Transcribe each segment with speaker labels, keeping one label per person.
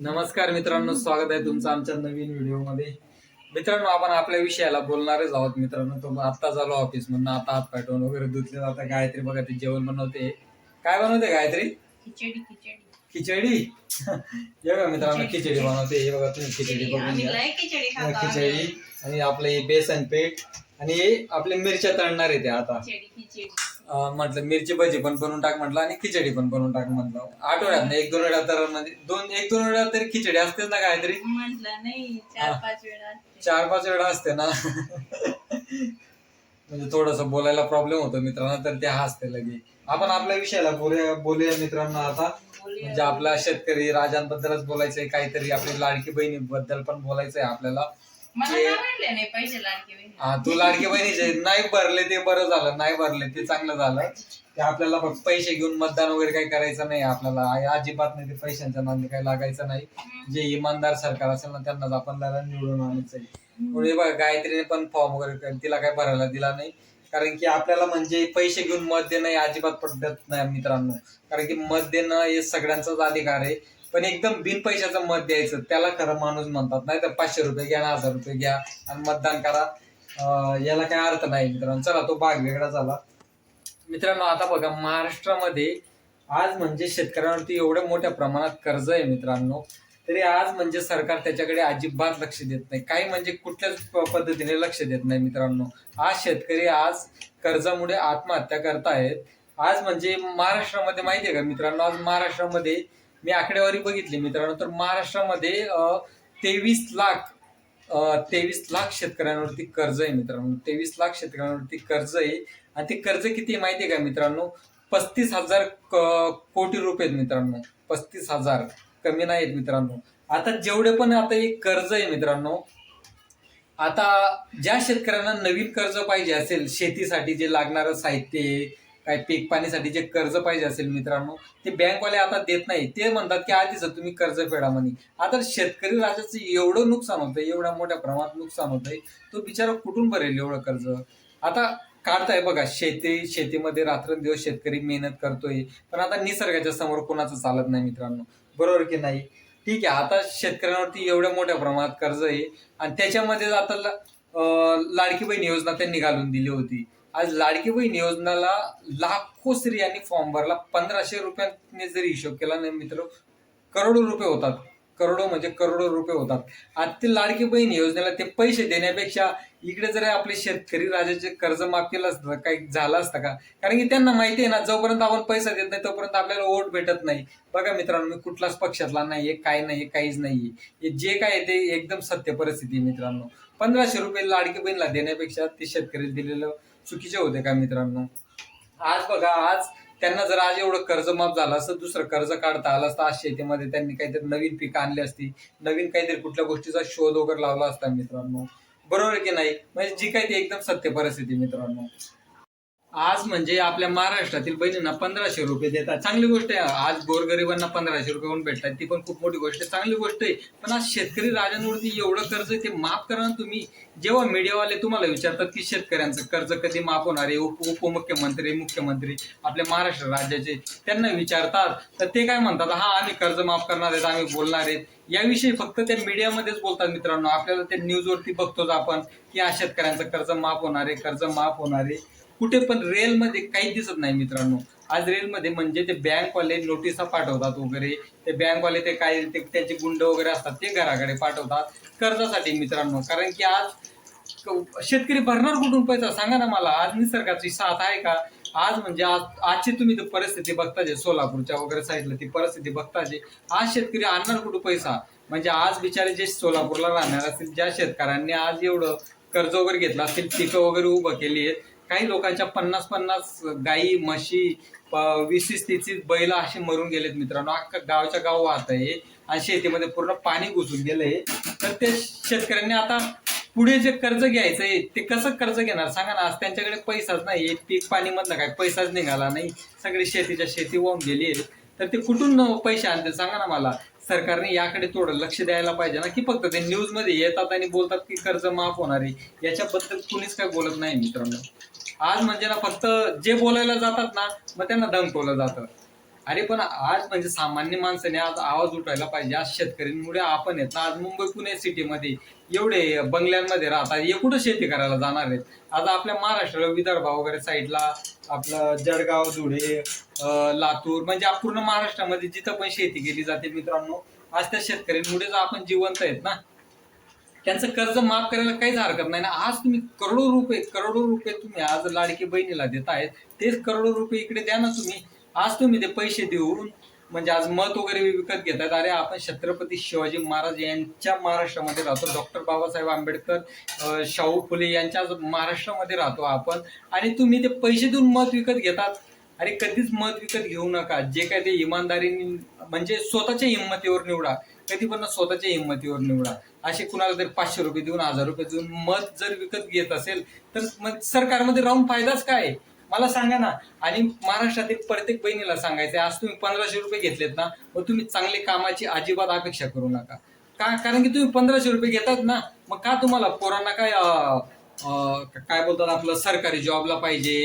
Speaker 1: नमस्कार मित्रांनो स्वागत आहे तुमचं आमच्या नवीन व्हिडिओमध्ये. मित्रांनो आपण आपल्या विषयाला बोलणारच आहोत मित्रांनो. तो आता झालो ऑफिस म्हणून आता हात पाठवून वगैरे धुतले. जाता गायत्री बघा ते जेवण बनवते. काय बनवते गायत्री?
Speaker 2: खिचडी खिचडी.
Speaker 1: हे बघा मित्रांनो खिचडी बनवते. हे बघा तुम्ही खिचडी बघून घ्या.
Speaker 2: खिचडी.
Speaker 1: आणि आपलं हे बेसन पीठ. आणि हे आपले मिरच्या तळणार आहे ते आता. म्हटलं मिरची भजी पण बनवून टाक म्हटलं आणि खिचडी पण बनवून टाक म्हटलं आठवड्यात एक दोन वेळा तर म्हणजे दोन एक दोन वेळा तरी खिचडी असतेच ना काहीतरी
Speaker 2: म्हटलं नाही चार. पाच वेळा असते.
Speaker 1: चार पाच वेळा असते ना म्हणजे थोडस बोलायला प्रॉब्लेम होतो मित्रांनो तर ते हसते लगे आपण आपल्या विषयाला बोलूया बोलूया मित्रांनो आता. म्हणजे आपला शेतकरी राजांबद्दलच बोलायचंय काहीतरी आपली लाडकी बहिणी बद्दल पण बोलायचंय आपल्याला
Speaker 2: मला नाही पैसे लाडके बहिणी.
Speaker 1: हा तू लाडकी बहिणीचे नाही भरले ते बरं झालं नाही भरले ते चांगलं झालं. ते आपल्याला फक्त पैसे घेऊन मतदान वगैरे काही करायचं नाही आपल्याला आ- अजिबात नाही ते पैशांच्या नांदी काही लागायचं नाही. जे इमानदार सरकार असेल ना त्यांनाच आपण त्याला निवडून आणायचं आहे. म्हणून हे बघा गायत्रीने पण फॉर्म वगैरे तिला काही भरायला दिला नाही. कारण की आपल्याला म्हणजे पैसे घेऊन मत देणं हे अजिबात पडत नाही मित्रांनो. कारण की मत देणं हे सगळ्यांचाच अधिकार आहे. पण एकदम बिन पैशाचं मत द्यायचं. त्याला खरं माणूस म्हणतात नाही तर पाचशे रुपये घ्या ना हजार रुपये घ्या आणि मतदान करा. याला काय अर्थ नाही मित्रांनो. चला तो भाग वेगळा झाला. मित्रांनो आता बघा महाराष्ट्रामध्ये आज म्हणजे शेतकऱ्यांवरती एवढ्या मोठ्या प्रमाणात कर्ज आहे मित्रांनो. तरी आज म्हणजे सरकार त्याच्याकडे अजिबात लक्ष देत नाही. काही म्हणजे कुठल्याच प- पद्धतीने लक्ष देत नाही मित्रांनो. आज शेतकरी आज कर्जामुळे आत्महत्या करतायत. आज म्हणजे महाराष्ट्रामध्ये माहितीये का मित्रांनो? आज महाराष्ट्रामध्ये मी आकडेवारी बघितली मित्रांनो तर महाराष्ट्रामध्ये तेवीस लाख तेवीस लाख शेतकऱ्यांवरती कर्ज आहे मित्रांनो. तेवीस लाख शेतकऱ्यांवरती कर्ज आहे. आणि ते कर्ज किती आहे माहितीये का मित्रांनो? पस्तीस हजार कोटी रुपये मित्रांनो. पस्तीस हजार. कमी नाहीत मित्रांनो. आता जेवढे पण आता एक कर्ज आहे मित्रांनो आता ज्या शेतकऱ्यांना नवीन कर्ज पाहिजे असेल शेतीसाठी जे लागणारं साहित्य आहे, काय पीक पाणीसाठी जे कर्ज पाहिजे असेल मित्रांनो ते बँकवाले आता देत नाही. ते म्हणतात की आधीच तुम्ही कर्ज फेडा म्हणे. आता शेतकरी राजाचं एवढं नुकसान होतंय एवढ्या मोठ्या प्रमाणात नुकसान होतंय तो बिचारा कुठून भरेल एवढं कर्ज? आता काढताय बघा शेती शेतीमध्ये रात्रंदिवस शेतकरी मेहनत करतोय. पण आता निसर्गाच्या समोर कोणाचं चालत नाही मित्रांनो. बरोबर की नाही? ठीक आहे आता शेतकऱ्यांवरती एवढ्या मोठ्या प्रमाणात कर्ज आहे. आणि त्याच्यामध्ये आता लाडकी बहीण योजना त्यांनी घालून दिली होती. आज लाडकी बहीण योजनाला लाखो स्त्रियांनी फॉर्म भरला. पंधराशे रुपयांनी जरी हिशोब केला नाही मित्र करोडो रुपये होतात. करोडो म्हणजे करोडो रुपये होतात. आज ते लाडकी बहीण योजनेला ते पैसे देण्यापेक्षा इकडे जर आपले शेतकरी राजाचे कर्ज माफ केलं असतं काही झालं असतं का? कारण की त्यांना माहिती आहे ना जोपर्यंत आपण पैसा देत नाही तोपर्यंत आपल्याला वोट भेटत नाही. बघा मित्रांनो मी कुठलाच पक्षातला नाहीये काय नाहीये काहीच नाहीये. जे काय आहे ते एकदम सत्य परिस्थिती मित्रांनो. पंधराशे रुपये लाडकी बहीणला देण्यापेक्षा ते शेतकरी दिलेलं चुकीचे होते का मित्रांनो? आज बघा आज त्यांना जर आज एवढं कर्ज माफ झालं असतं दुसरं कर्ज काढता आलं असतं आज शेतीमध्ये त्यांनी काहीतरी नवीन पिकं आणली असती नवीन काहीतरी कुठल्या गोष्टीचा शोध वगैरे लावला असता मित्रांनो. बरोबर आहे की नाही? म्हणजे जी काही ती एकदम सत्य परिस्थिती मित्रांनो. आज म्हणजे आपल्या महाराष्ट्रातील बहिणींना पंधराशे रुपये देतात. चांगली गोष्ट आहे. आज गोरगरिबांना पंधराशे रुपये होऊन भेटतात. ती पण खूप मोठी गोष्ट आहे. चांगली गोष्ट आहे. पण आज शेतकरी राजांवरती एवढं कर्ज आहे ते माफ करा ना तुम्ही. जेव्हा मीडियावाले तुम्हाला विचारतात की शेतकऱ्यांचं कर्ज कधी माफ होणार आहे? उप उपमुख्यमंत्री मुख्यमंत्री आपल्या महाराष्ट्र राज्याचे त्यांना विचारतात. तर ते काय म्हणतात? हा आम्ही कर्ज माफ करणार आहेत आम्ही बोलणार आहेत. याविषयी फक्त त्या मीडियामध्येच बोलतात मित्रांनो. आपल्याला ते न्यूजवरती बघतोच आपण की या शेतकऱ्यांचं कर्ज माफ होणार आहे कर्ज माफ होणार आहे. कुठे पण रेलमध्ये काही दिसत नाही मित्रांनो. आज रेलमध्ये म्हणजे ते बँकवाले नोटिसा पाठवतात वगैरे. ते बँकवाले ते काय ते त्यांचे गुंड वगैरे असतात ते घराकडे पाठवतात कर्जासाठी मित्रांनो. कारण की आज शेतकरी भरणार कुठून पैसा? सांगा ना मला. आज निसर्गाची साथ आहे का? आज म्हणजे आज आजची तुम्ही परिस्थिती बघता जे सोलापूरच्या वगैरे साईडला ती परिस्थिती बघता जे आज शेतकरी आणणार कुठं पैसा? म्हणजे आज बिचारे जे सोलापूरला राहणार असतील ज्या शेतकऱ्यांनी आज एवढं कर्ज वगैरे घेतलं असतील पिकं वगैरे उभं केली आहेत काही लोकांच्या पन्नास पन्नास गाई म्हशी प- वीस तीस बैल असे मरून गेलेत मित्रांनो. अख्खा गावच्या गाव वाहत आहे आणि शेतीमध्ये पूर्ण पाणी घुसून गेलंय तर ते शेतकऱ्यांनी आता पुढे जे कर्ज घ्यायचंय ते कसं कर्ज घेणार? सांगा ना आज त्यांच्याकडे पैसाच नाही पीक पाणी मधलं काय? पैसाच निघाला नाही. सगळी शेतीच्या शेती वाहून गेली आहे तर ते कुठून पैसे आणतील? सांगा ना मला. सरकारने याकडे थोडं लक्ष द्यायला पाहिजे ना की फक्त ते न्यूजमध्ये येतात आणि बोलतात की कर्ज माफ होणार आहे. याच्याबद्दल कुणीच काय बोलत नाही मित्रांनो. आज म्हणजे ना फक्त जे बोलायला जातात ना मग त्यांना दमकवलं जातं. अरे पण आज म्हणजे सामान्य माणसाने आज आवाज उठायला पाहिजे. आज शेतकऱ्यांमुळे आपण आहेत ना आज मुंबई पुणे सिटीमध्ये एवढे बंगल्यांमध्ये राहतात. हे कुठं शेती करायला जाणार आहेत? आता आपल्या महाराष्ट्राला विदर्भ वगैरे साईडला आपलं जळगाव धुळे लातूर म्हणजे पूर्ण महाराष्ट्रामध्ये जिथं पण शेती केली जाते मित्रांनो आज त्या शेतकऱ्यांमुळेच आपण जिवंत आहेत ना? त्यांचं कर्ज माफ करायला काहीच हरकत नाही ना? आज तुम्ही करोडो रुपये करोडो रुपये तुम्ही आज लाडकी बहिणीला देत आहेत तेच करोडो रुपये इकडे द्या ना तुम्ही. आज तुम्ही ते पैसे देऊन म्हणजे आज मत वगैरे विकत घेतात. अरे आपण छत्रपती शिवाजी महाराज यांच्या महाराष्ट्रामध्ये राहतो. डॉक्टर बाबासाहेब आंबेडकर शाहू फुले यांच्या महाराष्ट्रामध्ये राहतो आपण. आणि तुम्ही ते पैसे देऊन मत विकत घेतात. अरे कधीच मत विकत घेऊ नका. जे काय ते इमानदारीने म्हणजे स्वतःच्या हिंमतीवर निवडा. कधी पण स्वतःच्या हिंमतीवर निवडा. असे कुणाला जर पाचशे रुपये देऊन हजार रुपये देऊन मत जर विकत घेत असेल तर मग सरकारमध्ये राहून फायदाच काय? आहे? मला सांगा ना. आणि महाराष्ट्रातील प्रत्येक बहिणीला सांगायचं आज तुम्ही पंधराशे रुपये घेतलेत ना मग तुम्ही चांगली कामाची अजिबात अपेक्षा करू नका. का कारण की तुम्ही पंधराशे रुपये घेतात ना मग का तुम्हाला पोरांना काय काय बोलतात आपलं सरकारी जॉबला पाहिजे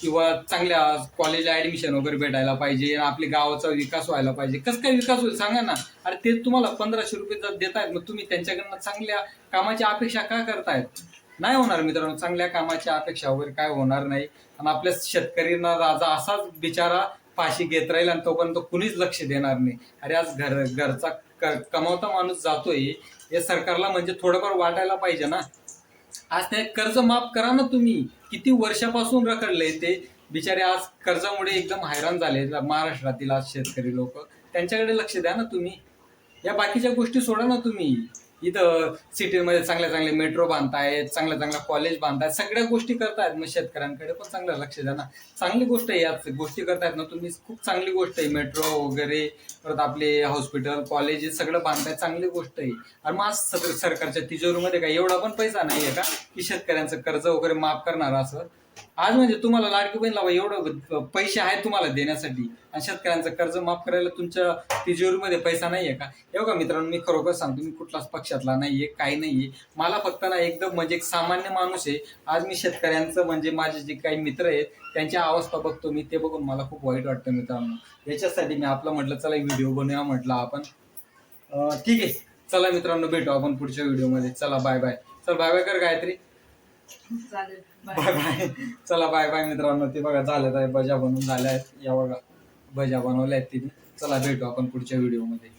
Speaker 1: किंवा चांगल्या कॉलेजला ऍडमिशन वगैरे भेटायला पाहिजे आपल्या गावाचा विकास व्हायला पाहिजे कसं काय विकास होईल सांगा ना. अरे ते तुम्हाला पंधराशे रुपये जर देतायत मग तुम्ही त्यांच्याकडनं चांगल्या कामाची अपेक्षा का करतायत? नाही होणार मित्रांनो चांगल्या कामाच्या अपेक्षा वगैरे काय होणार नाही. आणि आपल्या शेतकऱ्यांना राजा असाच बिचारा फाशी घेत राहील आणि तोपर्यंत कुणीच लक्ष देणार नाही. अरे आज घर घरचा कमावता माणूस जातोय हे सरकारला म्हणजे थोडंफार वाटायला पाहिजे ना. आज ते कर्ज माफ करा ना तुम्ही. किती वर्षापासून रखडले ते. बिचारे आज कर्जामुळे एकदम हैराण झाले महाराष्ट्रातील आज शेतकरी लोक. त्यांच्याकडे लक्ष द्या ना तुम्ही. या बाकीच्या गोष्टी सोडा ना तुम्ही. इथं सिटीमध्ये चांगल्या चांगले मेट्रो बांधतायत चांगल्या चांगल्या कॉलेज बांधतायत सगळ्या गोष्टी करतायत मग शेतकऱ्यांकडे पण चांगलं लक्ष द्या ना. चांगली गोष्ट आहे याच गोष्टी करतायत ना तुम्ही खूप चांगली गोष्ट आहे मेट्रो वगैरे परत आपले हॉस्पिटल कॉलेजेस सगळं बांधताय चांगली गोष्ट आहे. आणि मग आज सरकारच्या तिजोरीमध्ये काय एवढा पण पैसा नाहीये का? की शेतकऱ्यांचं कर्ज वगैरे माफ करणार असं? आज म्हणजे तुम्हाला लाडकी बहीण लावा एवढं पैसे आहेत तुम्हाला देण्यासाठी. आणि शेतकऱ्यांचं कर्ज माफ करायला तुमच्या तिजोरीमध्ये पैसा नाहीये का? हे का मित्रांनो मी खरोखर सांगतो मी कुठलाच पक्षातला नाहीये काही नाहीये. मला फक्त ना एकदम म्हणजे एक सामान्य माणूस आहे. आज मी शेतकऱ्यांचं म्हणजे माझे जे काही मित्र आहेत त्यांची अवस्था बघतो मी ते बघून मला खूप वाईट वाटतं मित्रांनो. याच्यासाठी मी आपलं म्हटलं चला व्हिडिओ बनवूया म्हटलं आपण. ठीक आहे. चला मित्रांनो भेटू आपण पुढच्या व्हिडिओमध्ये. चला बाय बाय. चल बाय बाय कर गायत्री.
Speaker 2: बाय.
Speaker 1: बाय. चला बाय बाय मित्रांनो. ते बघा झालं आहे भजा बनवून झाल्या आहेत. या बघा भज्या बनवल्या आहेत तिने. चला भेटू आपण पुढच्या व्हिडिओमध्ये